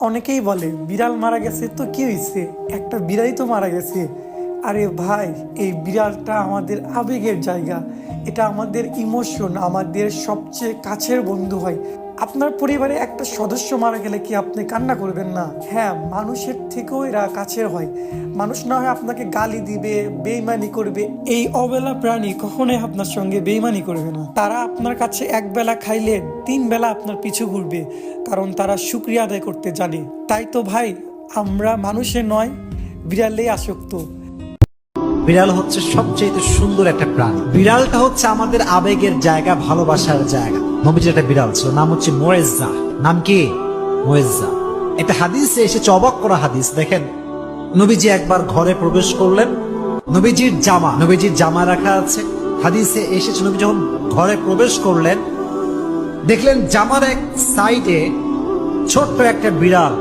অনেকেই বলে বিড়াল মারা গেছে তো কি হয়েছে একটা বিড়াই তো মারা গেছে। আরে ভাই, এই বিড়ালটা আমাদের আবেগের জায়গা। এটা আমাদের ইমোশন আমাদের সবচেয়ে কাছের বন্ধু হয়। আপনার পরিবারে একটা সদস্য মারা গেলে কি আপনি কান্না করবেন না? হ্যাঁ মানুষের থেকেও এরা কাছের হয়। মানুষ না হয় আপনাকে গালি দিবে, বেইমানি করবে। এই অবেলা প্রাণী কখনোই আপনার সঙ্গে বেইমানি করবে না। তারা আপনার কাছে এক বেলা খাইলে তিন বেলা আপনার পিছু ঘুরবে, কারণ তারা শুক্রিয়া আদায় করতে জানে। তাই তো ভাই, আমরা মানুষের নয়, বিড়ালেই আসক্ত। বিড়াল হচ্ছে সবচেয়ে সুন্দর একটা প্রাণী। বিড়ালটা হচ্ছে আমাদের আবেগের জায়গা, ভালোবাসার জায়গা। নবীজির একটা বিড়াল ছিল, নাম হচ্ছে মোয়েজা নাম কি? মোয়েজা একটা হাদিসে এসেছে, অবাক করা হাদিস। দেখেন, নবীজি একবার ঘরে প্রবেশ করলেন। নবীজির জামা নবীজির জামা রাখা আছে। হাদিসে এসেছে নবী যখন ঘরে প্রবেশ করলেন, দেখলেন জামার এক সাইডে ছোট্ট একটা বিড়াল।